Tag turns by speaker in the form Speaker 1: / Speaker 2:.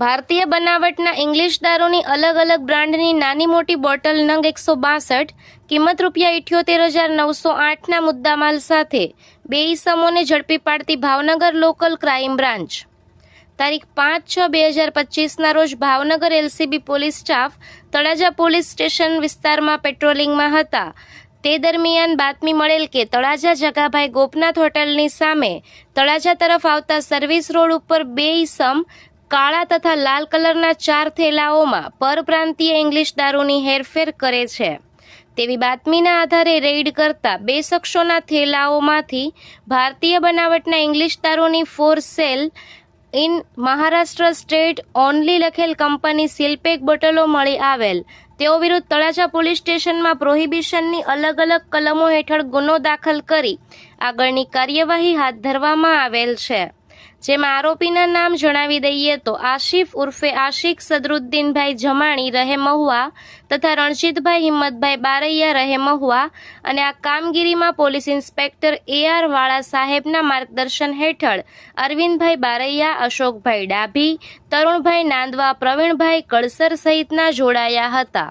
Speaker 1: ભારતીય બનાવટના ઇંગ્લિશ દારૂની અલગ અલગ બ્રાન્ડની નાની મોટી બોટલ નંગ એકસો બાસઠ, કિંમત રૂપિયા ઇઠ્યોતેર હજાર નવસો આઠના મુદ્દામાલ સાથે બે ઇસમોને ઝડપી પાડતી ભાવનગર લોકલ ક્રાઇમ બ્રાન્ચ. તારીખ પાંચ છ બે હજાર પચીસના રોજ Bhavnagar LCB police staff Talaja police station વિસ્તારમાં પેટ્રોલિંગમાં હતા. તે દરમિયાન બાતમી મળેલ કે તળાજા જગાભાઈ ગોપનાથ હોટલની સામે તળાજા તરફ આવતા સર્વિસ રોડ ઉપર બે ઈસમ કાળા તથા લાલ કલરના ચાર થેલાઓમાં પરપ્રાંતીય ઇંગ્લિશ દારૂની હેરફેર કરે છે. તેવી બાતમીના આધારે રેઇડ કરતા બે શખ્સોના થેલાઓમાંથી ભારતીય બનાવટના ઇંગ્લિશ દારૂની for sale in Maharashtra state only લખેલ કંપની સિલપેક બોટલો મળી આવેલ. તેઓ વિરુદ્ધ તળાજા પોલીસ સ્ટેશનમાં પ્રોહિબિશનની અલગ અલગ કલમો હેઠળ ગુનો દાખલ કરી આગળની કાર્યવાહી હાથ ધરવામાં આવેલ છે. જેમાં આરોપીના નામ જણાવી દઈએ તો આશિફ ઉર્ફે આશિક સદરુદ્દીનભાઈ જમાણી રહે મહુવા તથા રણજીતભાઈ હિંમતભાઈ બારૈયા રહે મહુવા અને આ કામગીરીમાં પોલીસ ઇન્સ્પેક્ટર એ આર વાળા સાહેબના માર્ગદર્શન હેઠળ અરવિંદભાઈ બારૈયા, અશોકભાઈ ડાભી, તરુણભાઈ નાંદવા, પ્રવીણભાઈ કળસર સહિતના જોડાયા હતા.